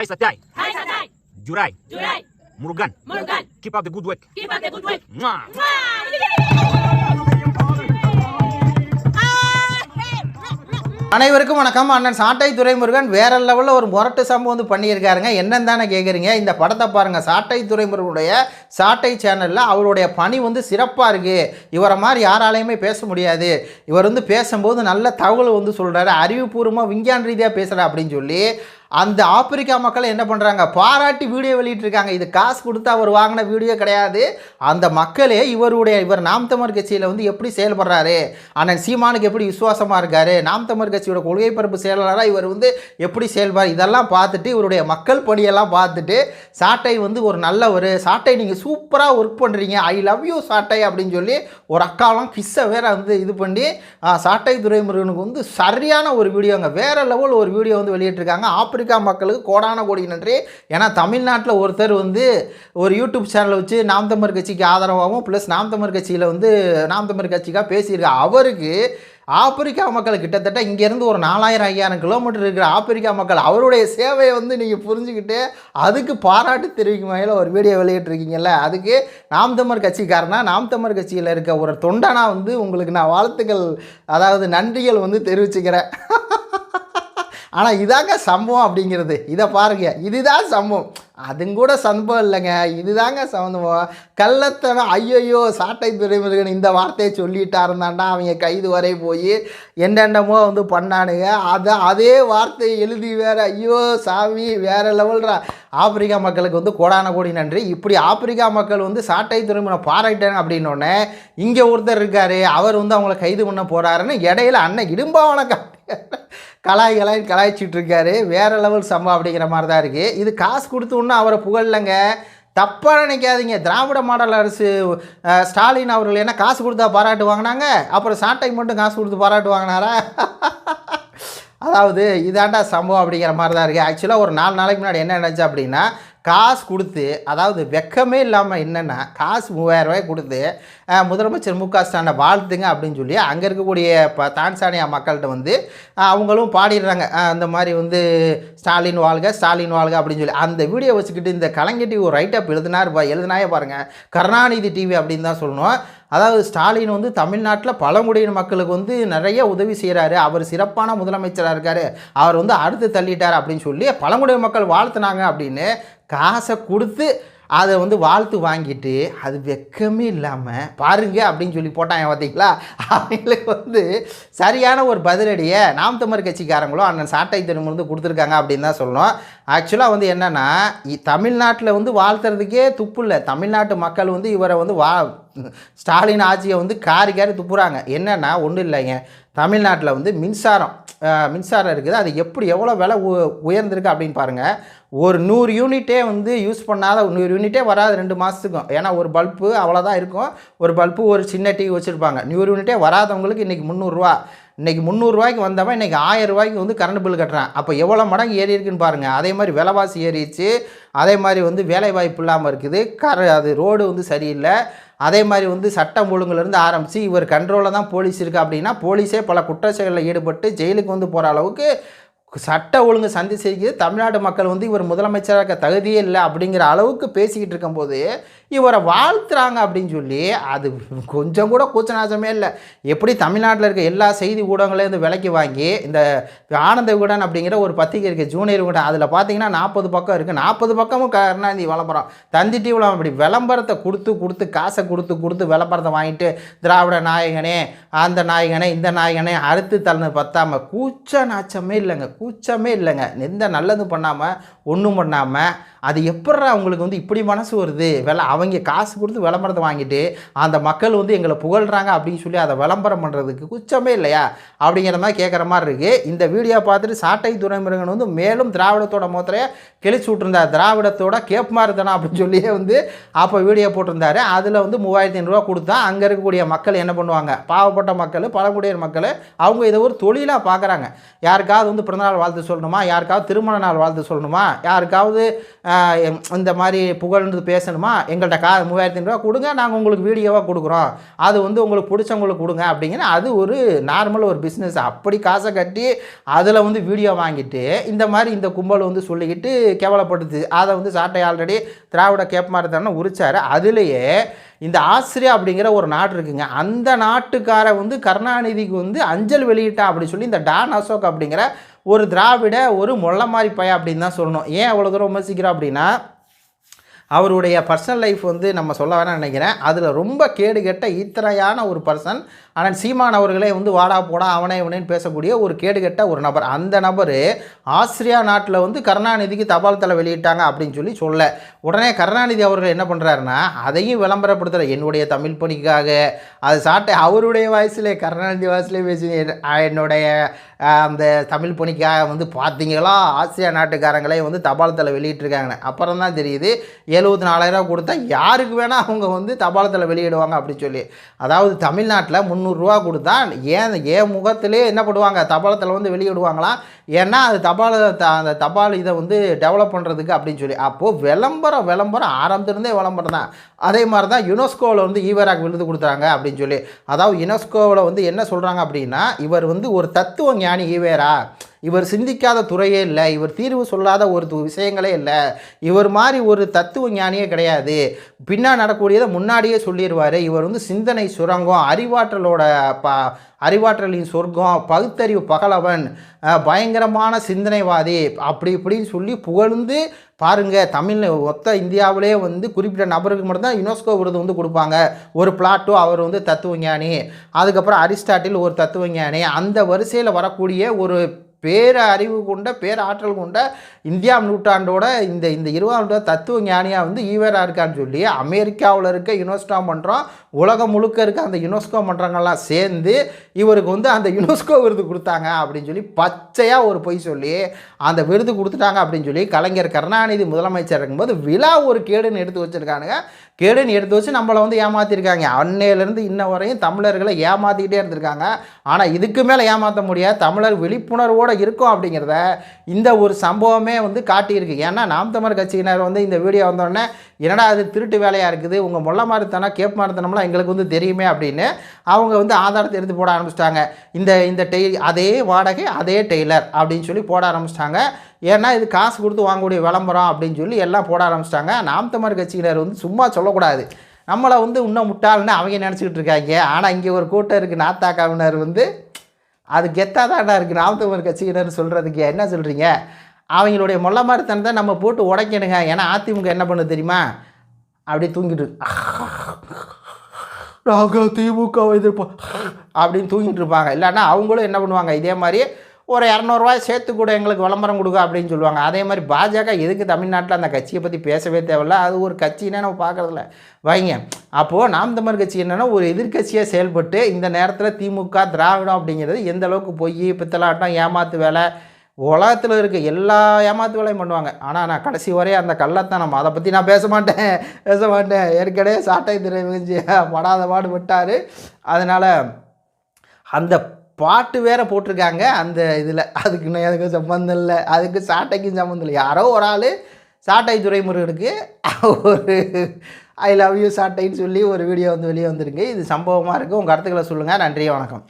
Hai Satyai, Hai Satai, Jurai, Jurai, Murugan, Murugan, keep up the good work. keep up the good work. Mwah. அனைவருக்கும் வணக்கம். அண்ணன் சாட்டை துரைமுருகன் வேற லெவலில் ஒரு முரட்டு சம்பவம் வந்து பண்ணியிருக்காருங்க. என்னன்னு தானே கேட்குறீங்க இந்த படத்தை பாருங்கள் சாட்டை துரைமுருகனுடைய சாட்டை சேனலில் அவருடைய பணி வந்து சிறப்பாக இருக்குது இவரை மாதிரி யாராலையுமே பேச முடியாது. இவர் வந்து பேசும்போது நல்ல தகவல் வந்து சொல்கிறாரு அறிவுபூர்வமாக விஞ்ஞான ரீதியாக பேசுகிறா அப்படின்னு சொல்லி அந்த ஆப்பிரிக்கா மக்கள் என்ன பண்ணுறாங்க பாராட்டி வீடியோ வெளியிட்டிருக்காங்க. இது காசு கொடுத்து அவர் வாங்கின வீடியோ கிடையாது. அந்த மக்களே இவருடைய இவர் நாம் தமிழர் கட்சியில் வந்து எப்படி செயல்படுறாரு? அண்ணன் சீமானுக்கு எப்படி விசுவாசமாக இருக்காரு? நாம் தமிழர் கட்சியோட கொள்கை பரப்பு செயலாளராக இவர் வந்து எப்படி செயல்பார் இதெல்லாம் பார்த்துட்டு இவருடைய மக்கள் பணியெல்லாம் பார்த்துட்டு சாட்டை வந்து ஒரு நல்ல ஒரு சாட்டை நீங்கள் சூப்பராக ஒர்க் பண்ணுறீங்க ஐ லவ் யூ சாட்டை அப்படின்னு சொல்லி ஒரு அக்காலாம் கிஸ்ஸை வேற வந்து இது பண்ணி சாட்டை துரைமுருகனுக்கு வந்து சரியான ஒரு வீடியோங்க. வேறு லெவல் ஒரு வீடியோ வந்து வெளியிட்டிருக்காங்க. ஆப்பிரிக்கா மக்களுக்கு கோடான கோடி நன்றி. ஏன்னா தமிழ்நாட்டில் ஒருத்தர் வந்து ஒரு யூடியூப் சேனலை வச்சு நாம் தமிழ் கட்சிக்கு ஆதரவாகவும் ப்ளஸ் நாம் தமிழ் கட்சியில் வந்து நாம் தமிழ் கட்சிக்காக பேசியிருக்க. அவருக்கு ஆப்பிரிக்கா மக்கள் கிட்டத்தட்ட இங்கேருந்து ஒரு நாலாயிரம் ஐயாயிரம் கிலோமீட்டர் இருக்கிற ஆப்பிரிக்கா மக்கள் அவருடைய சேவையை வந்து நீங்கள் புரிஞ்சுக்கிட்டு அதுக்கு பாராட்டு தெரிவிக்கும் வகையில் ஒரு வீடியோ வெளியிட்டிருக்கீங்கல்ல. அதுக்கு நாம் தமிழ் கட்சிக்காரனா நாம் தமிழ் கட்சியில் இருக்க ஒரு தொண்டனா வந்து உங்களுக்கு நான் வாழ்த்துக்கள் அதாவது நன்றிகள் வந்து தெரிவிச்சுக்கிறேன். ஆனால் இதாங்க சம்பவம் அப்படிங்கிறது. இதை பாருங்க. இதுதான் சம்பவம். அதுங்க கூட சம்பவம் இல்லைங்க. இதுதாங்க சம்பவம். கள்ளத்தனம் ஐயையோ சாட்டை துறைமுருகன் இந்த வார்த்தையை சொல்லிட்டாருந்தாண்டா. அவங்க கைது வரை போய் என்னென்னமோ வந்து பண்ணானுங்க. அதை அதே வார்த்தையை எழுதி வேற ஐயோ சாமி வேற லெவல்ரா ஆப்பிரிக்கா மக்களுக்கு வந்து கோடான கோடி நன்றி. இப்படி ஆப்பிரிக்கா மக்கள் வந்து சாட்டை துறைமுறை பாராட்டாங்க அப்படின்னோடனே இங்கே ஒருத்தர் இருக்காரு. அவர் வந்து அவங்கள கைது பண்ண போறாருன்னு இடையில அண்ணன் இடும்பாவனை காட்டி கலாய் கலாய் கலாய்ச்சிட்டு இருக்காரு வேற லெவல் சம்பவம் அப்படிங்கிற மாதிரி தான் இருக்குது இது காசு கொடுத்து ஒன்றும் அவரை புகழலைங்க. தப்பாக நினைக்காதீங்க. திராவிட மாடல் அரசு ஸ்டாலின் அவர்கள் என்ன காசு கொடுத்தா பாராட்டு வாங்கினாங்க? அப்புறம் சாட்டை மட்டும் காசு கொடுத்து பாராட்டு வாங்கினாரா? அதாவது இதாண்டா சம்பவம் அப்படிங்கிற மாதிரி தான் இருக்குது ஆக்சுவலாக ஒரு நாலு நாளைக்கு முன்னாடி என்ன நினச்சா அப்படின்னா காசு கொடுத்து அதாவது வெக்கமே இல்லாமல் என்னென்னா காசு மூவாயிரரூவாய் கொடுத்து முதலமைச்சர் மு க ஸ்டாலினை வாழ்த்துங்க அப்படின்னு சொல்லி அங்கே இருக்கக்கூடிய இப்போ தான்சானியா மக்கள்கிட்ட வந்து அவங்களும் பாடிடுறாங்க. அந்த மாதிரி வந்து ஸ்டாலின் வாழ்க ஸ்டாலின் வாழ்க அப்படின்னு சொல்லி. அந்த வீடியோ வச்சுக்கிட்டு இந்த கலைஞர் டிவி ஒரு ரைட்டப் எழுதினார் பா எழுதினாயே பாருங்கள் கருணாநிதி டிவி அப்படின்னு தான் சொல்லணும். அதாவது ஸ்டாலின் வந்து தமிழ்நாட்டில் பழங்குடியின மக்களுக்கு வந்து நிறைய உதவி செய்கிறாரு அவர் சிறப்பான முதலமைச்சராக இருக்கார். அவர் வந்து அடுத்து தள்ளிட்டார் அப்படின்னு சொல்லி பழங்குடியின மக்கள் வாழ்த்துனாங்க அப்படின்னு காசை கொடுத்து அதை வந்து வாழ்த்து வாங்கிட்டு அது வெக்கமே இல்லாமல் பாருங்க அப்படின்னு சொல்லி போட்டாங்க பார்த்தீங்களா அவங்களுக்கு வந்து சரியான ஒரு பதிலடியை நாம் தமிழ் கட்சிக்காரங்களும் அண்ணன் சாட்டை திரும்ப வந்து கொடுத்துருக்காங்க அப்படின்னு தான் சொல்லணும். ஆக்சுவலாக வந்து என்னென்னா தமிழ்நாட்டில் வந்து வாழ்த்துறதுக்கே துப்பு இல்லை. தமிழ்நாட்டு மக்கள் வந்து இவரை வந்து வா ஸ்டாலின் ஆட்சியை வந்து காரி காரி துப்புறாங்க. என்னென்னா ஒன்றும் இல்லைங்க. தமிழ்நாட்டில் வந்து மின்சாரம் மின்சாரம் இருக்குது. அது எப்படி எவ்வளோ விலை உ உயர்ந்திருக்கு அப்படின்னு பாருங்கள் ஒரு நூறு யூனிட்டே வந்து யூஸ் பண்ணாத நூறு யூனிட்டே வராது ரெண்டு மாதத்துக்கும் ஏன்னா ஒரு பல்பு அவ்வளோதான் இருக்கும். ஒரு பல்பு ஒரு சின்ன டிவி வச்சுருப்பாங்க. நூறு யூனிட்டே வராதவங்களுக்கு இன்றைக்கி முந்நூறுரூவா. இன்றைக்கி முந்நூறுரூவாய்க்கு வந்தவன் இன்றைக்கி ஆயிரம் ரூபாய்க்கு வந்து கரண்ட் பில் கட்டுறான். அப்போ எவ்வளோ மடங்கு ஏறி இருக்குன்னு பாருங்கள் அதே மாதிரி விலைவாசி ஏறிடுச்சு. அதே மாதிரி வந்து வேலை வாய்ப்பு இல்லாமல் இருக்குது. கர அது ரோடு வந்து சரியில்லை. அதே மாதிரி வந்து சட்டம் ஒழுங்குலேருந்து ஆரம்பித்து இவர் கண்ட்ரோலில் தான் போலீஸ் இருக்குது அப்படின்னா போலீஸே பல குற்றச்செயலில் ஈடுபட்டு ஜெயிலுக்கு வந்து போகிற அளவுக்கு சட்ட ஒழுங்கு சந்தி செய்கிறது தமிழ்நாடு மக்கள் வந்து இவர் முதலமைச்சராக இருக்க தகுதியே இல்லை அப்படிங்கிற அளவுக்கு பேசிக்கிட்டு இருக்கும்போது இவரை வாழ்த்துறாங்க அப்படின்னு சொல்லி அது கொஞ்சம் கூட கூச்சநாசமே இல்லை. எப்படி தமிழ்நாட்டில் இருக்க எல்லா செய்தி ஊடகங்களையும் விலக்கி விலைக்கு வாங்கி இந்த ஆனந்த விகடன் அப்படிங்கிற ஒரு பத்திரிகை இருக்குது ஜூனியர் விகடன் அதில் பார்த்தீங்கன்னா நாற்பது பக்கம் இருக்குது நாற்பது பக்கமும் கருணாநிதி விளம்பரம். தந்தி டிவியில் அப்படி விளம்பரத்தை கொடுத்து கொடுத்து காசை கொடுத்து கொடுத்து விளம்பரத்தை வாங்கிட்டு திராவிட நாயகனே அந்த நாயகனே இந்த நாயகனே அறுத்து தள்ளினது பார்த்தாம கூச்ச நாச்சமே இல்லைங்க. கூச்சமே இல்லைங்க. எந்த நல்லதும் பண்ணாமல் ஒன்றும் பண்ணாமல் அது எப்படா அவங்களுக்கு வந்து இப்படி மனசு வருது? வில அவங்க காசு கொடுத்து விளம்பரத்தை வாங்கிட்டு அந்த மக்கள் வந்து எங்களை புகழ்கிறாங்க அப்படின்னு சொல்லி அதை விளம்பரம் பண்ணுறதுக்கு குச்சமே இல்லையா? அப்படிங்கிற மாதிரி கேட்குற மாதிரி இருக்குது இந்த வீடியோ பார்த்துட்டு சாட்டை துறைமுருகன் வந்து மேலும் திராவிடத்தோட முத்திரையை கிழிச்சு விட்ருந்தார் திராவிடத்தோட கேப்மாறுத்தனம் அப்படின்னு சொல்லியே வந்து அப்போ வீடியோ போட்டிருந்தாரு. அதில் வந்து மூவாயிரத்தி ஐநூறுரூவா கொடுத்தா அங்கே இருக்கக்கூடிய மக்கள் என்ன பண்ணுவாங்க? பாவப்பட்ட மக்கள் பழங்குடியர் மக்கள் அவங்க இதை ஒரு தொழிலாக பார்க்குறாங்க யாருக்காவது வந்து பிறந்தநாள் நாள் வாழ்த்து சொல்லணுமா? யாருக்காவது திருமண நாள் வாழ்த்து சொல்லணுமா? யாருக்காவது எம், இந்த மாதிரி புகழ்ந்து பேசணுமா? எங்கள்கிட்ட கா மூவாயிரத்தி ஐநூறுரூவா கொடுங்க நாங்கள் உங்களுக்கு வீடியோவாக கொடுக்குறோம். அது வந்து உங்களுக்கு பிடிச்சவங்களுக்கு கொடுங்க அப்படிங்கிற அது ஒரு நார்மல் ஒரு பிஸ்னஸ் அப்படி காசை கட்டி அதில் வந்து வீடியோ வாங்கிட்டு இந்த மாதிரி இந்த கும்பல் வந்து சொல்லிக்கிட்டு கேவலப்படுது அதை வந்து சாட்டை ஆல்ரெடி திராவிட கேப் மாதிரி தானே அதுலேயே இந்த ஆஸ்திரியா அப்படிங்கிற ஒரு நாடு இருக்குங்க. அந்த நாட்டுக்கார வந்து கருணாநிதிக்கு வந்து அஞ்சல் வெளியிட்டா அப்படி சொல்லி இந்த டான் அசோக் அப்படிங்கிற ஒரு திராவிட ஒரு மொள்ள மாதிரி பையன் அப்படின்னு தான் சொல்லணும். ஏன் அவ்வளோ தூரம் விமர்சிக்கிறோம் அப்படின்னா அவருடைய பர்சனல் லைஃப் வந்து நம்ம சொல்ல வேணாம் நினைக்கிறேன். அதில் ரொம்ப கேடு கெட்ட ஈத்திரையான ஒரு பர்சன் ஆனால் சீமான் அவர்களே வந்து வாடா போடா அவனே இவனேன்னு பேசக்கூடிய ஒரு கேடு கெட்ட ஒரு நபர். அந்த நபர் ஆஸ்திரியா நாட்டில் வந்து கருணாநிதிக்கு தபால் தலை வெளியிட்டாங்க அப்படின்னு சொல்லி சொல்ல. உடனே கருணாநிதி அவர்கள் என்ன பண்ணுறாருன்னா அதையும் விளம்பரப்படுத்துகிற என்னுடைய தமிழ் பணிக்காக அது சாட்டை அவருடைய வாய்ஸ்லேயே கருணாநிதி வாய்ஸ்லேயே பேசி என்னுடைய அந்த தமிழ் பணிக்காக வந்து பார்த்தீங்களா? ஆசியா நாட்டுக்காரங்களே வந்து தபால் தலை வெளியிட்டிருக்காங்க அப்புறம் தான் தெரியுது எழுபத்தி நாலாயிரம் கொடுத்தா யாருக்கு வேணால் அவங்க வந்து தபால் தலை வெளியிடுவாங்க அப்படின்னு சொல்லி. அதாவது தமிழ்நாட்டில் முந்நூறுரூவா கொடுத்தா ஏன் ஏன் முகத்திலே என்ன பண்ணுவாங்க? தபாலத்தில் வந்து வெளியிடுவாங்களாம் ஏன்னா அது தபால் த- அந்த தபால் இதை வந்து டெவலப் பண்ணுறதுக்கு அப்படின்னு சொல்லி. அப்போது விளம்பரம் விளம்பரம் ஆரம்பத்திலிருந்தே விளம்பரம் தான். அதே மாதிரி தான் யுனெஸ்கோவில் வந்து ஈவராக் விருது கொடுத்தாங்க அப்படின்னு சொல்லி. அதாவது யுனெஸ்கோவில் வந்து என்ன சொல்கிறாங்க அப்படின்னா இவர் வந்து ஒரு தத்துவ ஞானி ஈவேரா இவர் சிந்திக்காத துறையே இல்லை இவர் தீர்வு சொல்லாத ஒரு விஷயங்களே இல்லை. இவர் மாதிரி ஒரு தத்துவ ஞானியே கிடையாது. பின்னா நடக்கூடியதை முன்னாடியே சொல்லிடுவார். இவர் வந்து சிந்தனை சுரங்கம் அறிவாற்றலோட ப அறிவாற்றலின் சொர்க்கம் பகுத்தறிவு பகலவன் பயங்கரமான சிந்தனைவாதி. அப்படி இப்படின்னு சொல்லி புகழ்ந்து பாருங்கள் தமிழ் மொத்த இந்தியாவிலே வந்து குறிப்பிட்ட நபருக்கு மட்டும்தான் யுனெஸ்கோ விருது வந்து கொடுப்பாங்க. ஒரு பிளாட்டோ அவர் வந்து தத்துவஞானி அதுக்கப்புறம் அரிஸ்டாட்டில் ஒரு தத்துவ ஞானி. அந்த வரிசையில் வரக்கூடிய ஒரு பேர அறிவு கொண்ட பேராற்றல் கொண்ட இந்தியா நூற்றாண்டோட இந்த இந்த இருபதாம் நூற்றாண்டு தத்துவ ஞானியாக வந்து ஈவரா இருக்கான்னு சொல்லி அமெரிக்காவில் இருக்க யுனெஸ்கோ மன்றம் உலகம் முழுக்க இருக்க அந்த யுனெஸ்கோ மன்றங்கள்லாம் சேர்ந்து இவருக்கு வந்து அந்த யுனெஸ்கோ விருது கொடுத்தாங்க அப்படின்னு சொல்லி பச்சையாக ஒரு பொய் சொல்லி அந்த விருது கொடுத்துட்டாங்க அப்படின்னு சொல்லி கலைஞர் கருணாநிதி முதலமைச்சர் இருக்கும்போது விழா ஒரு கேடுன்னு எடுத்து வச்சுருக்கானுங்க. கேடுன்னு எடுத்து வச்சு நம்மளை வந்து ஏமாற்றிருக்காங்க அன்னையிலேருந்து இன்ன வரையும் தமிழர்களை ஏமாற்றிக்கிட்டே இருந்திருக்காங்க. ஆனால் இதுக்கு மேலே ஏமாற்ற முடியாது. தமிழர் விழிப்புணர்வோடு இருக்கும் அப்படிங்கிறத இந்த ஒரு சம்பவமே வந்து காட்டியிருக்கு. ஏன்னா நாம் தமிழர் கட்சியினர் வந்து இந்த வீடியோ வந்தோடனே என்னடா அது திருட்டு வேலையாக இருக்குது? உங்கள் முள்ள மாதிரித்தனம் கேப் மாதிரித்தனம்லாம் எங்களுக்கு வந்து தெரியுமே அப்படின்னு அவங்க வந்து ஆதாரத்தை எடுத்து போட ஆரம்பிச்சிட்டாங்க. இந்த இந்த டெய் அதே வாடகை அதே டெய்லர் அப்படின்னு சொல்லி போட ஆரம்பிச்சிட்டாங்க. ஏன்னா இது காசு கொடுத்து வாங்கக்கூடிய விளம்பரம் அப்படின்னு சொல்லி எல்லாம் போட ஆரம்பிச்சிட்டாங்க. நாம் தமிழர் கட்சியினர் வந்து சும்மா சொல்லக்கூடாது. நம்மளை வந்து இன்னும் முட்டாள்னு அவங்க நினச்சிக்கிட்டு இருக்காங்க. ஆனால் இங்கே ஒரு கூட்டம் இருக்குது நாத்தாக்காவினர் வந்து அது கெத்தாக தான்டா இருக்குது நாம் தமிழர் கட்சியினர் சொல்கிறதுக்கு என்ன சொல்கிறீங்க அவங்களுடைய மொல்ல மாதிரி தான் நம்ம போட்டு உடைக்கணுங்க. ஏன்னா அதிமுக என்ன பண்ண தெரியுமா? அப்படியே தூங்கிட்டு நாங்கள் திமுக எதிர்ப்போம். அப்படின்னு தூங்கிட்டு இருப்பாங்க. இல்லைன்னா அவங்களும் என்ன பண்ணுவாங்க? இதே மாதிரி ஒரு இரநூறுவாய் சேர்த்து கூட எங்களுக்கு விளம்பரம் கொடுக்க அப்படின்னு சொல்லுவாங்க. அதே மாதிரி பாஜக எதுக்கு தமிழ்நாட்டில் அந்த கட்சியை பற்றி பேசவே தேவையில்ல. அது ஒரு கட்சினே நம்ம பார்க்குறதில்ல. வைங்க. அப்போது நாம் தமிழ் கட்சி என்னென்னா ஒரு எதிர்க்கட்சியாக செயல்பட்டு இந்த நேரத்தில் திமுக திராவிடம் அப்படிங்கிறது எந்த அளவுக்கு பொய் பித்தலாட்டம் ஏமாத்து வேலை உலகத்தில் இருக்க எல்லா ஏமாத்து வேலையும் பண்ணுவாங்க. ஆனால் நான் கடைசி வரைய அந்த கள்ளத்தான் நம்ம அதை பற்றி நான் பேச மாட்டேன். பேச மாட்டேன். ஏற்கனவே சாட்டை திரை படாத பாடு விட்டார். அதனால் அந்த பாட்டு வேற போட்டிருக்காங்க. அந்த இதில் அதுக்கு இன்னும் எதுக்கும் சம்மந்தம் இல்லை. அதுக்கு சாட்டைக்கும் சம்மந்தம் இல்லை. யாரோ ஒரு ஆள் சாட்டை துறைமுருகனுக்கு ஒரு ஐ லவ் யூ சாட்டைன்னு சொல்லி ஒரு வீடியோ வந்து வெளியே வந்திருக்கு. இது சம்பவமாக இருக்குது உங்கள் கருத்துக்களை சொல்லுங்கள் நன்றி வணக்கம்.